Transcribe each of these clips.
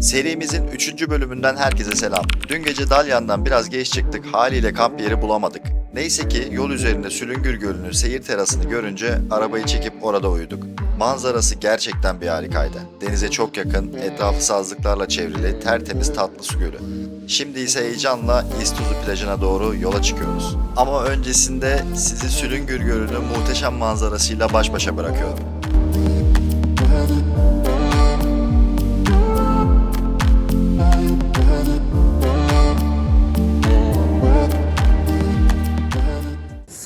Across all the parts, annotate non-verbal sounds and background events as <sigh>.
Serimizin 3. bölümünden herkese selam. Dün gece Dalyan'dan biraz geç çıktık, haliyle kamp yeri bulamadık. Neyse ki yol üzerinde Sülüngür Gölü'nün seyir terasını görünce arabayı çekip orada uyuduk. Manzarası gerçekten bir harikaydı. Denize çok yakın, etrafı sazlıklarla çevrili, tertemiz tatlı su gölü. Şimdi ise heyecanla İztuzu plajına doğru yola çıkıyoruz. Ama öncesinde sizi Sülüngür Gölü'nün muhteşem manzarasıyla baş başa bırakıyorum.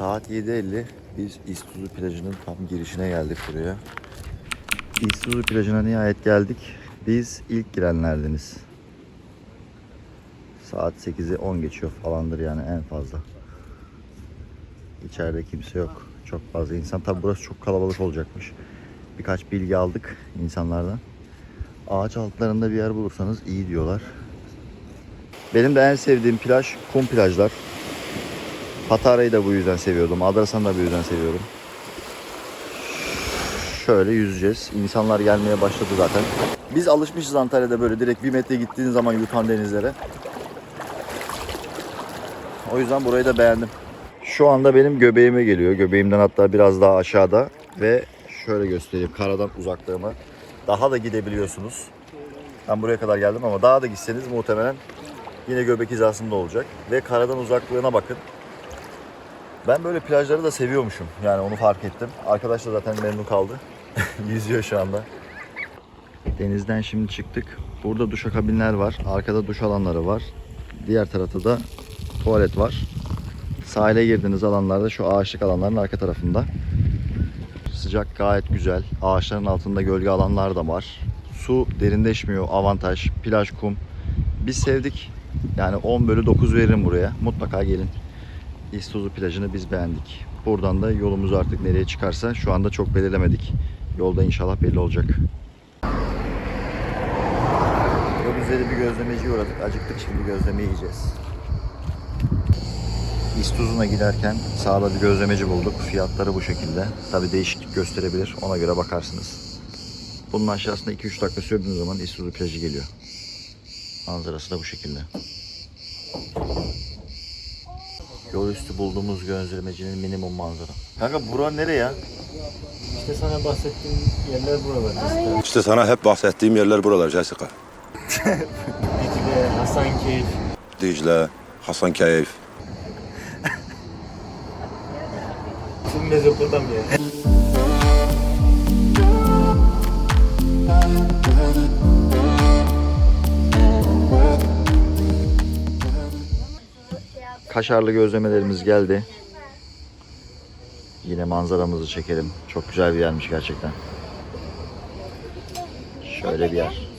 Saat 7.50 biz İztuzu plajının tam girişine geldik buraya. İztuzu plajına nihayet geldik. Biz ilk girenlerdeniz. Saat 8'i 10 geçiyor falandır yani en fazla. İçeride kimse yok. Çok fazla insan. Tabi burası çok kalabalık olacakmış. Birkaç bilgi aldık insanlardan. Ağaç altlarında bir yer bulursanız iyi diyorlar. Benim de en sevdiğim plaj kum plajlar. Patara'yı da bu yüzden seviyordum. Adrasan'ı da bu yüzden seviyorum. Şöyle yüzeceğiz. İnsanlar gelmeye başladı zaten. Biz alışmışız Antalya'da böyle direkt bir metre gittiğin zaman yutan denizlere. O yüzden burayı da beğendim. Şu anda benim göbeğime geliyor. Göbeğimden hatta biraz daha aşağıda. Ve şöyle göstereyim karadan uzaklığımı. Daha da gidebiliyorsunuz. Ben buraya kadar geldim ama daha da gitseniz muhtemelen yine göbek hizasında olacak. Ve karadan uzaklığına bakın. Ben böyle plajları da seviyormuşum. Yani onu fark ettim. Arkadaş da zaten memnun kaldı. <laughs> Yüzüyor şu anda. Denizden şimdi çıktık. Burada duşakabinler var. Arkada duş alanları var. Diğer tarafta da tuvalet var. Sahile girdiğiniz alanlarda şu ağaçlık alanların arka tarafında. Sıcak gayet güzel. Ağaçların altında gölge alanlar da var. Su derinleşmiyor. Avantaj. Plaj kum. Biz sevdik. Yani 10 bölü 9 veririm buraya. Mutlaka gelin. İstozu plajını biz beğendik. Buradan da yolumuz artık nereye çıkarsa şu anda çok belirlemedik. Yolda inşallah belli olacak. Yol üzeri bir gözlemeciye uğradık. Acıktık şimdi gözleme yiyeceğiz. İstuzun'a giderken sağda bir gözlemeci bulduk. Fiyatları bu şekilde. Tabi değişiklik gösterebilir. Ona göre bakarsınız. Bunun aşağısında 2-3 dakika sürdüğünüz zaman İstuzu plajı geliyor. Manzarası da bu şekilde. Yol üstü bulduğumuz gözlemecinin minimum manzara. Kanka bura nereye ya? İşte sana bahsettiğim yerler buralar. İşte İşte sana hep bahsettiğim yerler buralar Jessica. Dicle, Hasankeyf. Dicle, Hasankeyf. Tüm Mezopotamya. Kaşarlı gözlemelerimiz geldi. Yine manzaramızı çekelim. Çok güzel bir yermiş gerçekten. Şöyle bir yer.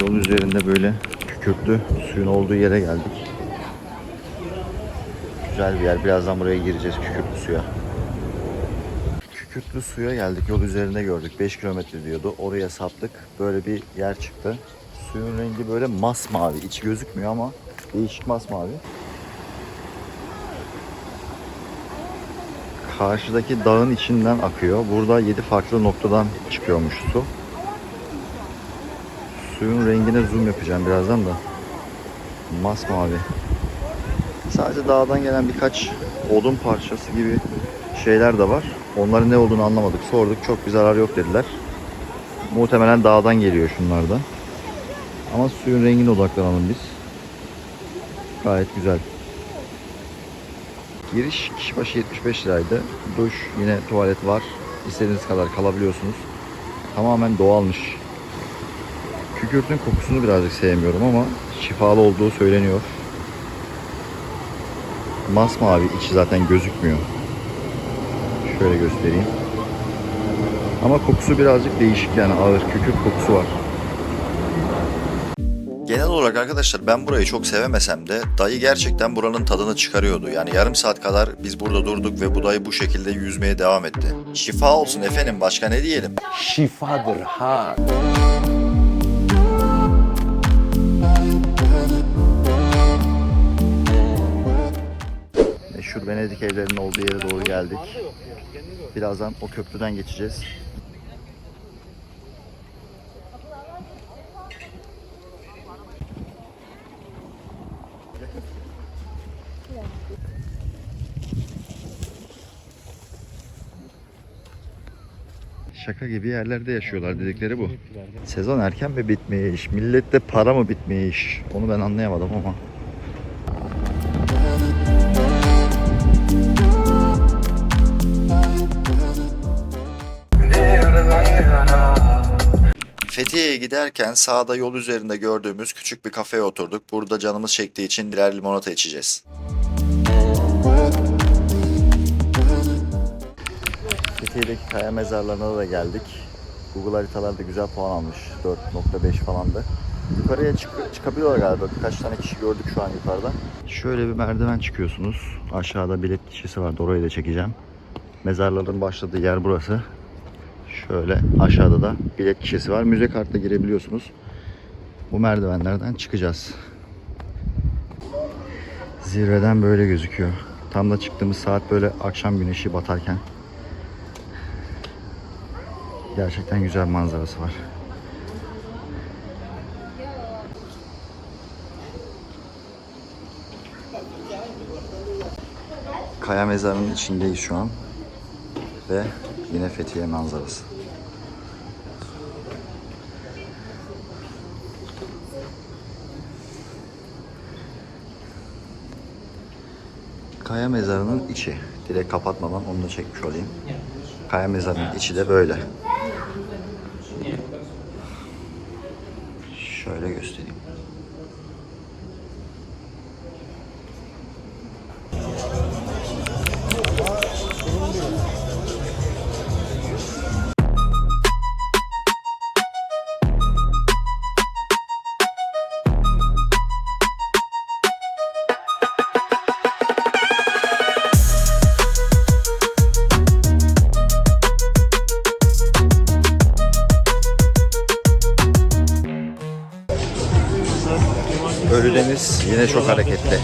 Yol üzerinde böyle kükürtlü suyun olduğu yere geldik. Güzel bir yer. Birazdan buraya gireceğiz kükürtlü suya. Kükürtlü suya geldik. Yol üzerinde gördük. 5 kilometre diyordu. Oraya saptık. Böyle bir yer çıktı. Suyun rengi böyle masmavi. İçi gözükmüyor ama değişik masmavi. Karşıdaki dağın içinden akıyor. Burada 7 farklı noktadan çıkıyormuş su. Suyun rengine zoom yapacağım birazdan da. Masmavi. Sadece dağdan gelen birkaç odun parçası gibi şeyler de var. Onların ne olduğunu anlamadık. Sorduk. Çok bir zarar yok dediler. Muhtemelen dağdan geliyor şunlar da. Ama suyun rengine odaklanalım biz. Gayet güzel. Giriş kişi başı 75 liraydı. Duş, yine tuvalet var. İstediğiniz kadar kalabiliyorsunuz. Tamamen doğalmış. Kükürtün kokusunu birazcık sevmiyorum ama şifalı olduğu söyleniyor. Masmavi içi zaten gözükmüyor. Şöyle göstereyim. Ama kokusu birazcık değişik yani ağır kükürt kokusu var. Genel olarak arkadaşlar ben burayı çok sevemesem de dayı gerçekten buranın tadını çıkarıyordu. Yani yarım saat kadar biz burada durduk ve bu dayı bu şekilde yüzmeye devam etti. Şifa olsun efendim başka ne diyelim. şifadır ha. Meşhur Venedik evlerinin olduğu yere doğru geldik. Birazdan o köprüden geçeceğiz. Şaka gibi yerlerde yaşıyorlar dedikleri bu. Sezon erken mi bitmiş? Millette para mı bitmiş? Onu ben anlayamadım ama. Fethiye'ye giderken sağda yol üzerinde gördüğümüz küçük bir kafeye oturduk. Burada canımız çektiği için birer limonata içeceğiz. Fethiye'deki kaya mezarlarına da geldik. Google haritalarda güzel puan almış. 4.5 falandı. Yukarıya çık- çıkabiliyorlar galiba. Birkaç tane kişi gördük şu an yukarıda. Şöyle bir merdiven çıkıyorsunuz. Aşağıda bilet kişisi vardı. Orayı da çekeceğim. Mezarların başladığı yer burası. Şöyle aşağıda da bilet kişisi var. Müze kartla girebiliyorsunuz. Bu merdivenlerden çıkacağız. Zirveden böyle gözüküyor. Tam da çıktığımız saat böyle akşam güneşi batarken. Gerçekten güzel manzarası var. Kaya mezarının içindeyiz şu an. Ve yine Fethiye manzarası. Kaya mezarının içi. Direkt kapatmadan onu da çekmiş olayım. Kaya mezarının içi de böyle. Ölüdeniz yine çok hareketli.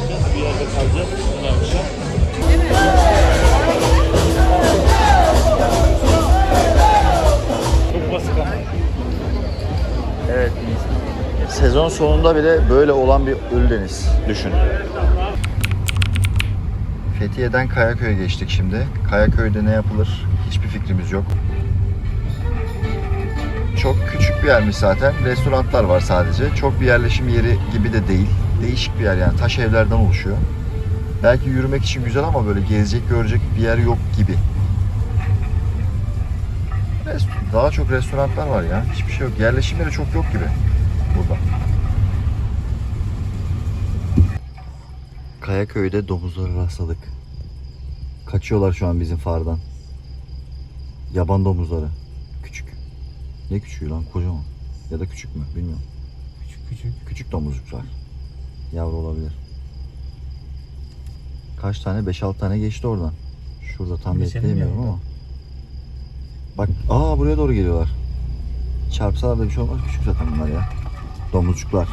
Evet. Sezon sonunda bile böyle olan bir Ölüdeniz düşün. Fethiye'den Kayaköy'e geçtik şimdi. Kayaköy'de ne yapılır hiçbir fikrimiz yok. Çok küçük bir yermiş zaten. Restoranlar var sadece. Çok bir yerleşim yeri gibi de değil. Değişik bir yer yani. Taş evlerden oluşuyor. Belki yürümek için güzel ama böyle gezecek görecek bir yer yok gibi. Daha çok restoranlar var ya. Hiçbir şey yok. Yerleşim yeri çok yok gibi burada. Kayaköy'de domuzlara rastladık. Kaçıyorlar şu an bizim fardan. Yaban domuzları. Ne küçüğü lan? Kocaman. Ya da küçük mü? Bilmiyorum. Küçük küçük. Küçük domuzcuklar. Yavru olabilir. Kaç tane? 5-6 tane geçti oradan. Şurada tam Geçelim bekleyemiyorum ama. Bak, aa buraya doğru geliyorlar. Çarpsalar da bir şey olmaz. Küçük zaten bunlar ya. Domuzcuklar.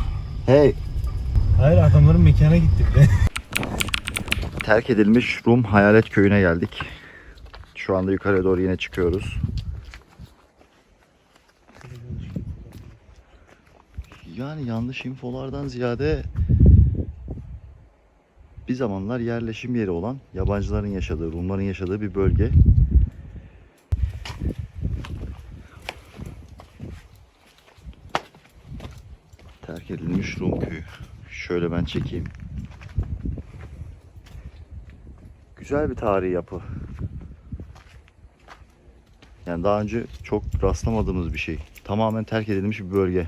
Hey! Hayır adamların mekana gittik be. Terk edilmiş Rum Hayalet Köyü'ne geldik. Şu anda yukarıya doğru yine çıkıyoruz. Yani yanlış infolardan ziyade bir zamanlar yerleşim yeri olan yabancıların yaşadığı, Rumların yaşadığı bir bölge. Terk edilmiş Rum köyü. Şöyle ben çekeyim. Güzel bir tarihi yapı. Yani daha önce çok rastlamadığımız bir şey. Tamamen terk edilmiş bir bölge.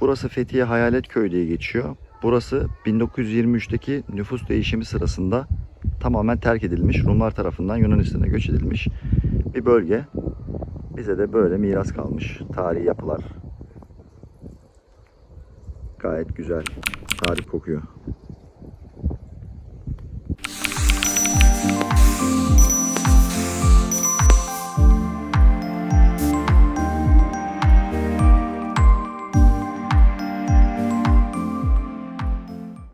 Burası Fethiye Hayalet Köy diye geçiyor. Burası 1923'teki nüfus değişimi sırasında tamamen terk edilmiş, Rumlar tarafından Yunanistan'a göç edilmiş bir bölge. Bize de böyle miras kalmış tarihi yapılar. Gayet güzel. Tarih kokuyor.